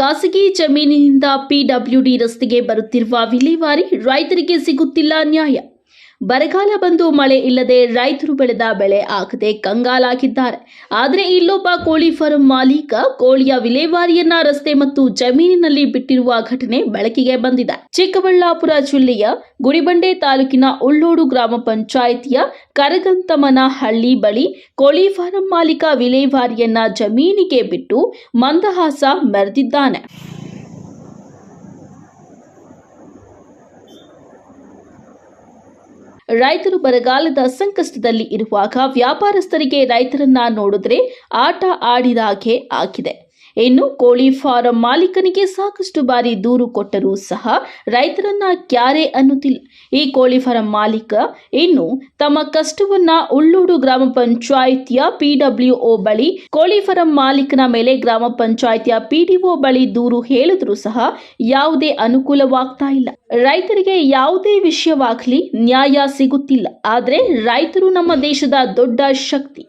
ಖಾಸಗಿ ಜಮೀನಿನಿಂದ ಪಿಡಬ್ಲ್ಯೂಡಿ ರಸ್ತೆಗೆ ಬರುತ್ತಿರುವ ವಿಲೇವಾರಿ ರೈತರಿಗೆ ಸಿಗುತ್ತಿಲ್ಲ ನ್ಯಾಯ. ಬರಗಾಲ ಬಂದು ಮಳೆ ಇಲ್ಲದೆ ರೈತರು ಬೆಳೆದ ಬೆಳೆ ಆಗದೆ ಕಂಗಾಲಾಗಿದ್ದಾರೆ. ಆದರೆ ಇಲ್ಲೊಬ್ಬ ಕೋಳಿ ಫಾರಂ ಮಾಲೀಕ ಕೋಳಿಯ ವಿಲೇವಾರಿಯನ್ನ ರಸ್ತೆ ಮತ್ತು ಜಮೀನಿನಲ್ಲಿ ಬಿಟ್ಟಿರುವ ಘಟನೆ ಬೆಳಕಿಗೆ ಬಂದಿದೆ. ಚಿಕ್ಕಬಳ್ಳಾಪುರ ಜಿಲ್ಲೆಯ ಗುಡಿಬಂಡೆ ತಾಲೂಕಿನ ಉಳ್ಳೋಡು ಗ್ರಾಮ ಪಂಚಾಯಿತಿಯ ಕರಗಂತಮನಹಳ್ಳಿ ಬಳಿ ಕೋಳಿ ಫಾರಂ ಮಾಲೀಕ ವಿಲೇವಾರಿಯನ್ನ ಜಮೀನಿಗೆ ಬಿಟ್ಟು ಮಂದಹಾಸ ಮೆರೆದಿದ್ದಾನೆ. ರೈತರು ಬರಗಾಲದ ಸಂಕಷ್ಟದಲ್ಲಿ ಇರುವಾಗ ವ್ಯಾಪಾರಸ್ಥರಿಗೆ ರೈತರನ್ನ ನೋಡಿದ್ರೆ ಆಟ ಆಡಿದಾಗೆ ಆಗಿದೆ. ಇನ್ನು ಕೋಳಿ ಫಾರಂ ಮಾಲೀಕನಿಗೆ ಸಾಕಷ್ಟು ಬಾರಿ ದೂರು ಕೊಟ್ಟರೂ ಸಹ ರೈತರನ್ನ ಕ್ಯಾರೆ ಅನ್ನುತ್ತಿಲ್ಲ. ಈ ಕೋಳಿ ಫಾರಂ ಮಾಲೀಕ ಇನ್ನು ತಮ್ಮ ಕಷ್ಟವನ್ನ ಉಳ್ಳೂಡು ಗ್ರಾಮ ಪಂಚಾಯಿತಿಯ ಪಿಡಬ್ಲ್ಯೂಒ ಬಳಿ ಕೋಳಿ ಫಾರಂ ಮಾಲೀಕನ ಮೇಲೆ ಗ್ರಾಮ ಪಂಚಾಯಿತಿಯ ಪಿಡಿಒ ಬಳಿ ದೂರು ಹೇಳಿದ್ರು ಸಹ ಯಾವುದೇ ಅನುಕೂಲವಾಗ್ತಾ ಇಲ್ಲ. ರೈತರಿಗೆ ಯಾವುದೇ ವಿಷಯವಾಗಲಿ ನ್ಯಾಯ ಸಿಗುತ್ತಿಲ್ಲ. ಆದರೆ ರೈತರು ನಮ್ಮ ದೇಶದ ದೊಡ್ಡ ಶಕ್ತಿ.